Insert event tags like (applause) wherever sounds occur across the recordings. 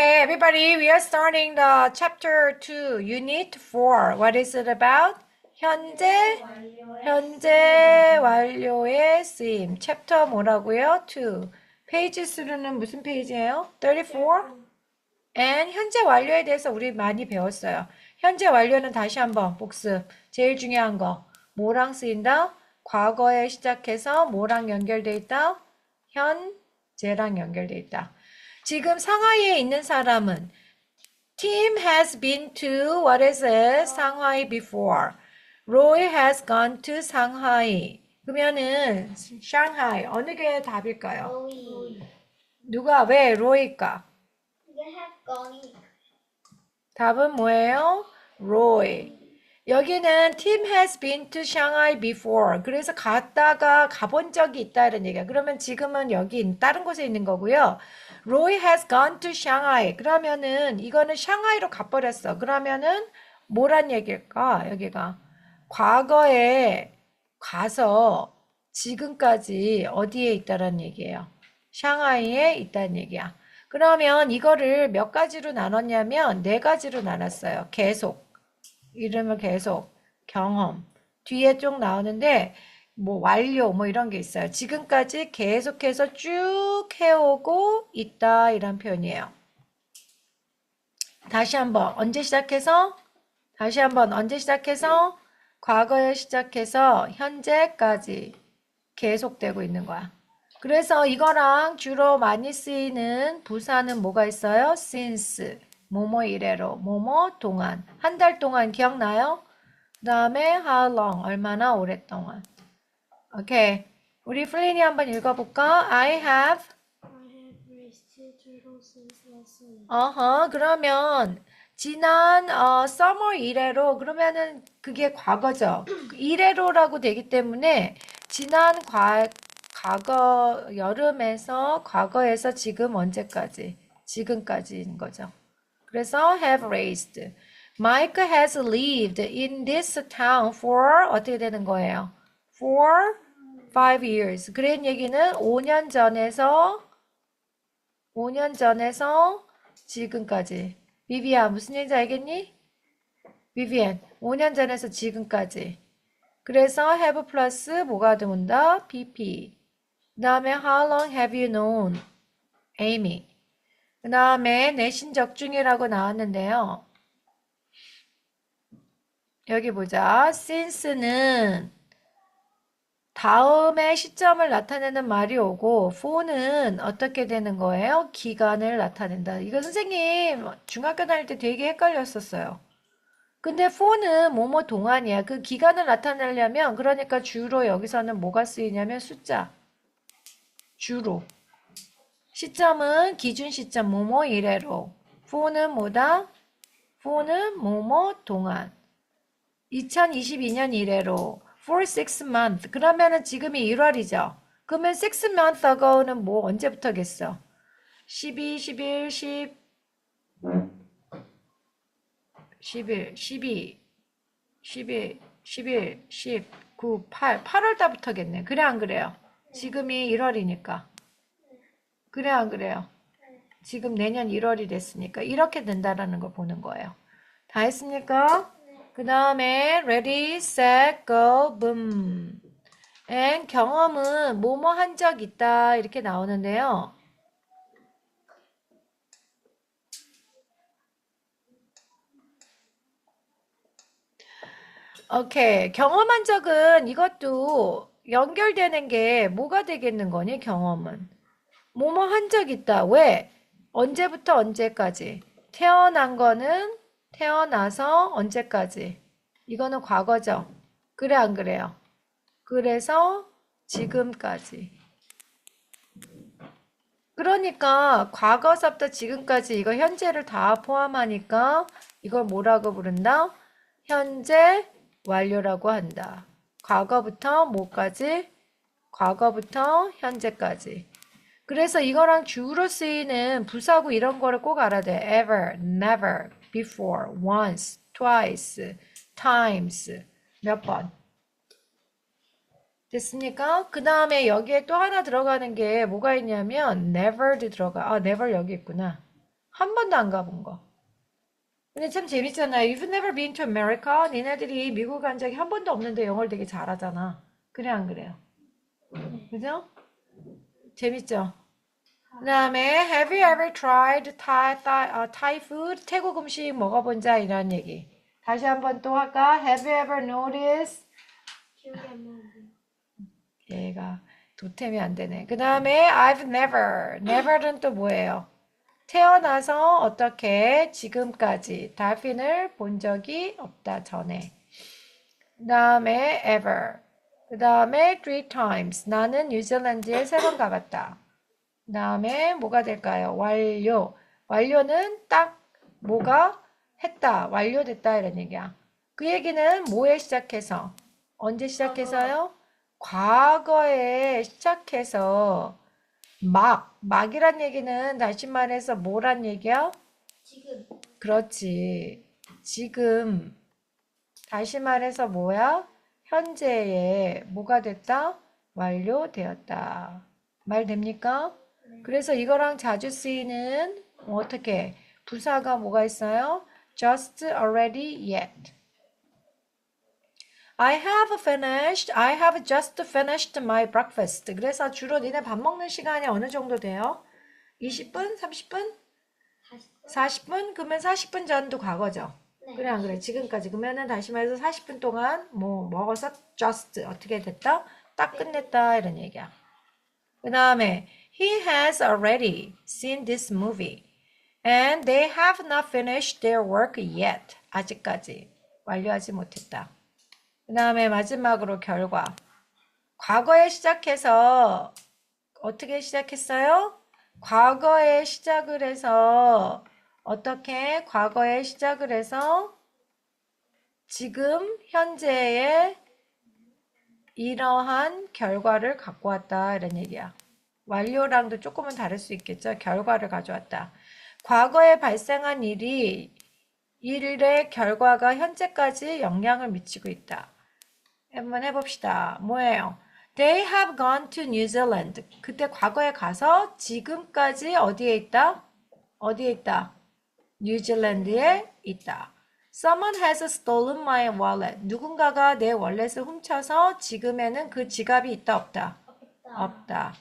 Hey, everybody, we are starting the chapter 2, unit 4. What is it about? 현재, 현재 완료의 쓰임. 챕터 뭐라고요? 2. 페이지 수는 무슨 페이지예요? 34? And 현재 완료에 대해서 우리 많이 배웠어요. 현재 완료는 다시 한번 복습. 제일 중요한 거. 뭐랑 쓰인다? 과거에 시작해서 뭐랑 연결돼 있다? 현재랑 연결돼 있다. 지금 상하이에 있는 사람은 Tim has been to what is it? 상하이 before. Roy has gone to 상하이. 그러면은 샹하이 어느 게 답일까요? 로이 누가 왜 로이일까? 답은 뭐예요? Roy. 여기는 Tim has been to Shanghai before. 그래서 갔다가 가본 적이 있다 이런 얘기야. 그러면 지금은 여기 다른 곳에 있는 거고요. Roy has gone to Shanghai. 그러면은 이거는 샹하이로 가버렸어. 그러면은 뭐란 얘기일까? 여기가 과거에 가서 지금까지 어디에 있다란 얘기예요. 샹하이에 있다는 얘기야. 그러면 이거를 몇 가지로 나눴냐면 네 가지로 나눴어요. 계속. 이름을 계속. 경험. 뒤에 쭉 나오는데 뭐 완료 뭐 이런 게 있어요. 지금까지 계속해서 쭉 해오고 있다 이런 표현이에요. 다시 한번 언제 시작해서 다시 한번 언제 시작해서 과거에 시작해서 현재까지 계속되고 있는 거야. 그래서 이거랑 주로 많이 쓰이는 부사는 뭐가 있어요? since 뭐뭐 이래로 뭐뭐 동안 한 달 동안 기억나요? 그 다음에 how long 얼마나 오랫동안 오케이 우리 플린이 한번 읽어볼까? I have. 어허 그러면 지난 어, summer 이래로 그러면은 그게 과거죠. (clears throat) 이래로라고 되기 때문에 지난 과, 과거 여름에서 과거에서 지금 언제까지 지금까지인 거죠. 그래서 have raised. Mike has lived in this town for 어떻게 되는 거예요? For five years. 그런 얘기는 5년 전에서 5년 전에서 지금까지. 비비안 무슨 얘기인지 알겠니? 비비안 5년 전에서 지금까지. 그래서 have 플러스 뭐가 들어온다? pp. 그 다음에 how long have you known Amy? 그 다음에 내신 적중이라고 나왔는데요. 여기 보자. since는 다음에 시점을 나타내는 말이 오고 for는 어떻게 되는 거예요? 기간을 나타낸다. 이거 선생님 중학교 다닐 때 되게 헷갈렸었어요. 근데 for는 뭐뭐 동안이야. 그 기간을 나타내려면 그러니까 주로 여기서는 뭐가 쓰이냐면 숫자. 주로. 시점은 기준 시점 뭐뭐 이래로. for는 뭐다? for는 뭐뭐 동안. 2022년 이래로. for six month. 그러면은 지금이 1월이죠. 그러면 six month ago는 뭐 언제부터겠어? 12, 11, 10, 11, 12, 11, 11, 10, 9, 8, 8월 달부터겠네. 그래 안 그래요? 지금이 1월이니까. 그래 안 그래요? 지금 내년 1월이 됐으니까 이렇게 된다라는 걸 보는 거예요. 다 했습니까? 그 다음에 ready, set, go, boom. and 경험은 뭐뭐 한 적 있다 이렇게 나오는데요. 오케이. 경험한 적은 이것도 연결되는 게 뭐가 되겠는 거니, 경험은? 뭐뭐 한 적 있다. 왜? 언제부터 언제까지? 태어난 거는 태어나서 언제까지? 이거는 과거죠. 그래, 안 그래요? 그래서 지금까지. 그러니까 과거서부터 지금까지 이거 현재를 다 포함하니까 이걸 뭐라고 부른다? 현재 완료라고 한다. 과거부터 뭐까지? 과거부터 현재까지. 그래서 이거랑 주로 쓰이는 부사구 이런 거를 꼭 알아야 돼. ever, never, before, once, twice, times. 몇 번. 됐습니까? 그 다음에 여기에 또 하나 들어가는 게 뭐가 있냐면 never도 들어가. 아, never 여기 있구나. 한 번도 안 가본 거. 근데 참 재밌잖아요. You've never been to America? 니네들이 미국 간 적이 한 번도 없는데 영어를 되게 잘하잖아. 그래, 안 그래요? 그죠? 재밌죠? 그 다음에 Have you ever tried Thai, Thai, 어, Thai food? 태국 음식 먹어본 자 이런 얘기. 다시 한번 또 할까? Have you ever noticed? 기억이 안 나는데. 얘가 도템이 안 되네. 그 다음에 I've never. never는 또 뭐예요? 태어나서 어떻게 지금까지 달핀을 본 적이 없다 전에. 그 다음에 ever. 그 다음에 three times. 나는 뉴질랜드에 세 번 가봤다. 그 다음에 뭐가 될까요? 완료. 완료는 딱 뭐가 했다. 완료됐다 이런 얘기야. 그 얘기는 뭐에 시작해서? 언제 시작해서요? 과거에 시작해서 막, 막이란 얘기는 다시 말해서 뭐란 얘기야? 지금. 그렇지. 지금, 다시 말해서 뭐야? 현재에 뭐가 됐다? 완료되었다. 말 됩니까? 네. 그래서 이거랑 자주 쓰이는 뭐 어떻게 부사가 뭐가 있어요? Just, already, yet. I have finished. I have just finished my breakfast. 그래서 주로 니네 밥 먹는 시간이 어느 정도 돼요? 20분? 30분? 40분? 그러면 40분 전도 과거죠. 네. 그래 안 그래? 지금까지 그러면은 다시 말해서 40분 동안 뭐 먹어서 just 어떻게 됐다? 딱 끝냈다 이런 얘기야. 그 다음에 he has already seen this movie and they have not finished their work yet. 아직까지 완료하지 못했다. 그 다음에 마지막으로 결과. 과거에 시작해서 어떻게 시작했어요? 과거에 시작을 해서 어떻게 과거에 시작을 해서 지금 현재의 이러한 결과를 갖고 왔다 이런 얘기야. 완료랑도 조금은 다를 수 있겠죠. 결과를 가져왔다. 과거에 발생한 일이 일의 결과가 현재까지 영향을 미치고 있다. 한번 해봅시다. 뭐예요? They have gone to New Zealand. 그때 과거에 가서 지금까지 어디에 있다? 어디에 있다? 뉴질랜드에 있다. Someone has stolen my wallet. 누군가가 내 월렛을 훔쳐서 지금에는 그 지갑이 있다 없다? 없다. 없다.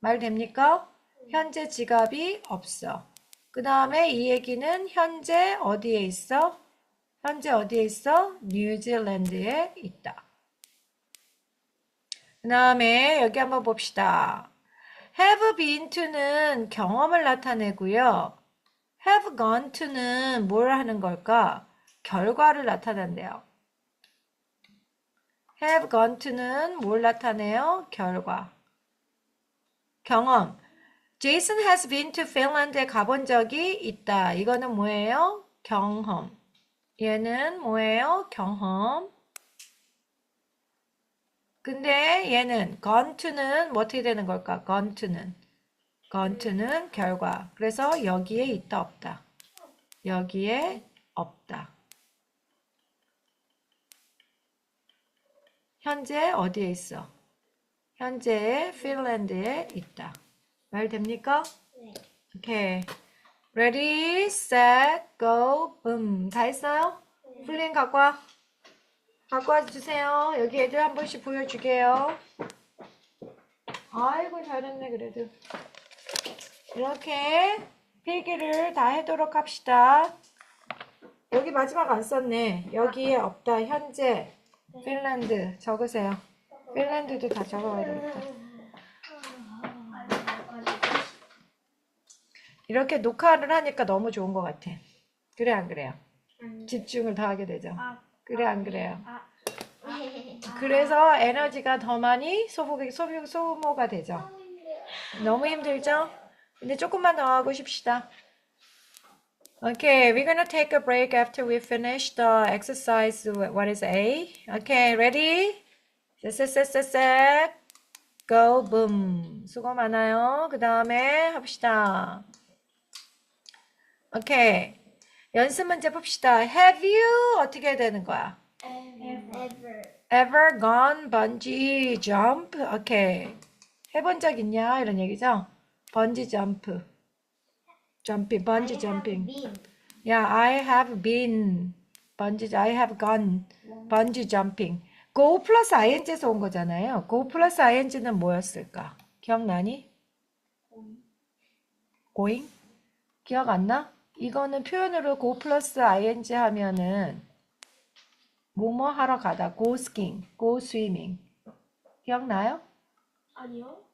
말 됩니까? 현재 지갑이 없어. 그 다음에 이 얘기는 현재 어디에 있어? 현재 어디에 있어? 뉴질랜드에 있다. 그 다음에 여기 한번 봅시다. have been to는 경험을 나타내고요. Have gone to는 뭘 하는 걸까? 결과를 나타낸대요. have gone to는 뭘 나타내요? 결과. 경험. Jason has been to Finland에 가본 적이 있다. 이거는 뭐예요? 경험. 얘는 뭐예요? 경험. 근데 얘는 gone to는 뭐 어떻게 되는 걸까? gone to는. To는 결과. 그래서 여기에 있다 없다. 여기에 없다. 현재 어디에 있어? 현재 핀란드에 있다. 말 됩니까? 네. 오케이. Ready, set, go, boom. 다 했어요? 플린 갖고 와. 갖고 와 주세요. 여기 애들 한 번씩 보여주게요. 아이고, 잘했네, 그래도. 이렇게 필기를 다 해도록 합시다. 여기 마지막 안 썼네. 여기에 없다. 현재, 핀란드. 적으세요. 핀란드도 다 적어야 되겠다. 이렇게 녹화를 하니까 너무 좋은 것 같아. 그래, 안 그래요? 집중을 더 하게 되죠. 아, 그래, 안 그래요? 아, 그래서 에너지가 더 많이 소모가, 소모, 소모가 되죠. 너무 힘들죠? 근데 조금만 더 하고 싶시다. Okay, we're gonna take a break after we finish the exercise. What is A? Okay, ready? set. Go, boom. 수고 많아요. 그 다음에 합시다. 오케이. 연습 문제 봅시다. Have you 어떻게 되는 거야? ever. Ever gone bungee jump? 오케이. 해본 적 있냐? 이런 얘기죠? 번지 점프. jumping, bungee jumping. Been. Yeah, I have been bungee, I have gone bungee jumping. go 플러스 ing에서 온 거잖아요. go 플러스 ing는 뭐였을까? 기억나니? going? 기억 안 나? 이거는 표현으로 go 플러스 ing 하면은 뭐뭐 하러 가다. go skiing, go swimming. 기억나요? 아니요.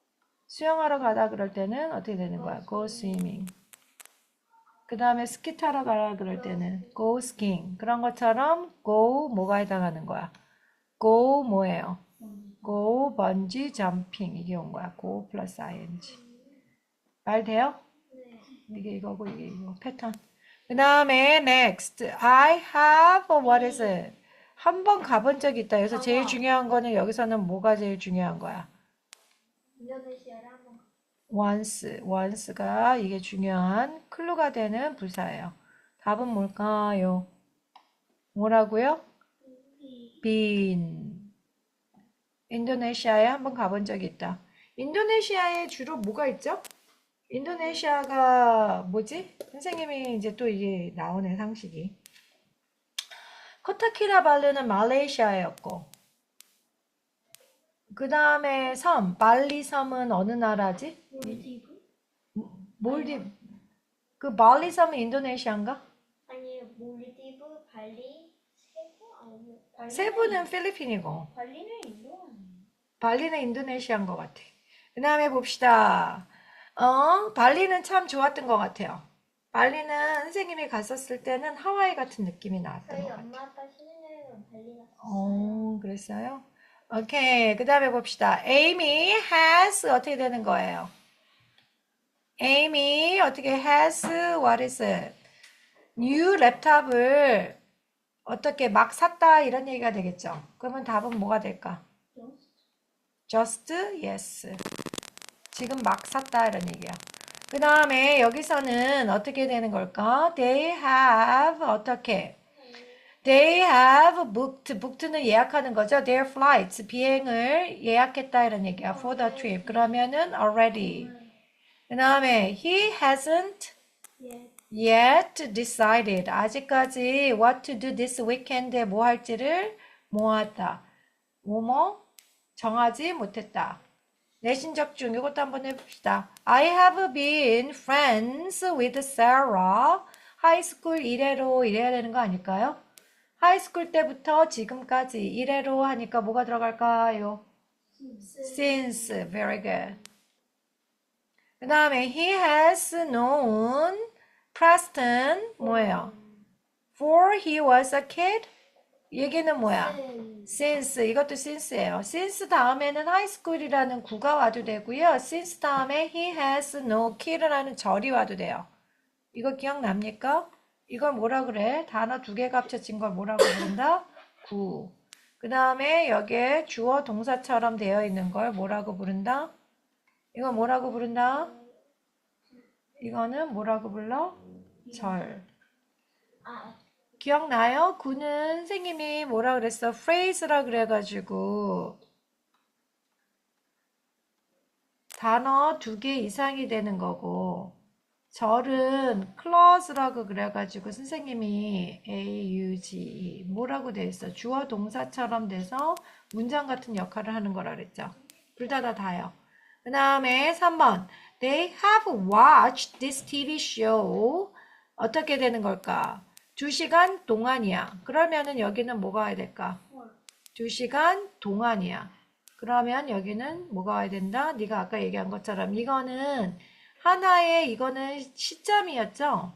수영하러 가다 그럴 때는 어떻게 되는 거야? go swimming. 그 다음에 스키 타러 가라 그럴 때는 go skiing. 그런 것처럼 go 뭐가 해당하는 거야? go 뭐예요? go bungee jumping 이게 온 거야. go 플러스 ing. 말 돼요? 네. 이게 이거고 이게 이거 패턴. 그 다음에 next. I have what is it? 한 번 가본 적이 있다. 그래서 제일 중요한 거는 여기서는 뭐가 제일 중요한 거야? 인도네시아를 한번 가- once, once가 이게 중요한 클루가 되는 부사예요. 답은 뭘까요? 뭐라고요? been. 인도네시아에 한번 가본 적이 있다. 인도네시아에 주로 뭐가 있죠? 인도네시아가 뭐지? 선생님이 이제 또 이게 나오네, 상식이. 코타키나발루는 말레이시아였고, 그 다음에 섬, 발리 섬은 어느 나라지? 몰디브? 몰디, 그 발리 섬은 인도네시아인가? 아니에요. 몰디브, 발리, 세부 아니요. 발리는 세부는 필리핀이고, 발리는 인도 아니에요. 발리는 인도네시아인 것 같아. 그 다음에 봅시다. 어, 발리는 참 좋았던 것 같아요. 발리는 선생님이 갔었을 때는 하와이 같은 느낌이 나왔던 저희 것 같아요. 엄마 아빠 신혼여행은 발리 갔어요. 어, 그랬어요? 오케이. 그 다음에 봅시다. Amy has 어떻게 되는 거예요? Amy 어떻게 has what is it? new 랩탑을 어떻게 막 샀다 이런 얘기가 되겠죠. 그러면 답은 뭐가 될까? just yes. 지금 막 샀다 이런 얘기야. 그 다음에 여기서는 어떻게 되는 걸까? They have 어떻게? They have booked. booked는 예약하는 거죠. Their flights. 비행을 예약했다 이런 얘기야. For the trip. 그러면은 already. 그 다음에 he hasn't 예. yet decided. 아직까지 what to do this weekend에 뭐 할지를 모았다. 뭐뭐 정하지 못했다. 내신적 중 이것도 한번 해봅시다. I have been friends with Sarah. 하이스쿨 이래로 이래야 되는 거 아닐까요? 하이스쿨 때부터 지금까지 이래로 하니까 뭐가 들어갈까요? Since. Very good. 그 다음에 he has known Preston 뭐예요? For he was a kid. 얘기는 뭐야? 네. since 이것도 since예요. since 다음에는 highschool이라는 구가 와도 되고요. since 다음에 he has no kid라는 절이 와도 돼요. 이거 기억납니까? 이걸 뭐라 그래? 단어 두 개가 합쳐진 걸 뭐라고 부른다? 구. 그 다음에 여기에 주어 동사처럼 되어 있는 걸 뭐라고 부른다? 이거 뭐라고 부른다? 이거는 뭐라고 불러? 절. 아, 기억나요? 구는 선생님이 뭐라 그랬어? phrase라 그래가지고 단어 두 개 이상이 되는 거고 절은 clause라고 그래가지고 선생님이 A, U, G, E 뭐라고 돼 있어? 주어 동사처럼 돼서 문장 같은 역할을 하는 거라 그랬죠. 둘 다 다 다요. 그 다음에 3번 They have watched this TV show 어떻게 되는 걸까? 두 시간 동안이야. 그러면은 여기는 뭐가 와야 될까? 두 시간 동안이야. 그러면 여기는 뭐가 와야 된다? 네가 아까 얘기한 것처럼 이거는 하나의 이거는 시점이었죠?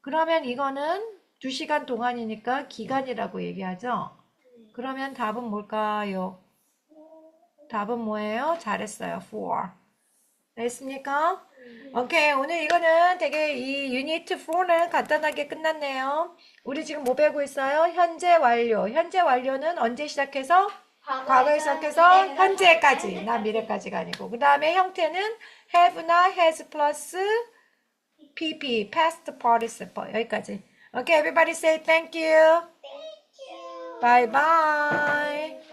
그러면 이거는 두 시간 동안이니까 기간이라고 얘기하죠? 그러면 답은 뭘까요? 답은 뭐예요? 잘했어요. for. 됐습니까? 오케이. 오늘 이거는 되게 이 유니트 4는 간단하게 끝났네요. 우리 지금 뭐 배우고 있어요? 현재 완료. 현재 완료는 언제 시작해서? 과거에 시작해서 현재까지. 나 미래까지가 아니고. 그 다음에 형태는 have나 has plus pp, past participle. 여기까지. Okay, everybody say thank you. Thank you. Bye bye.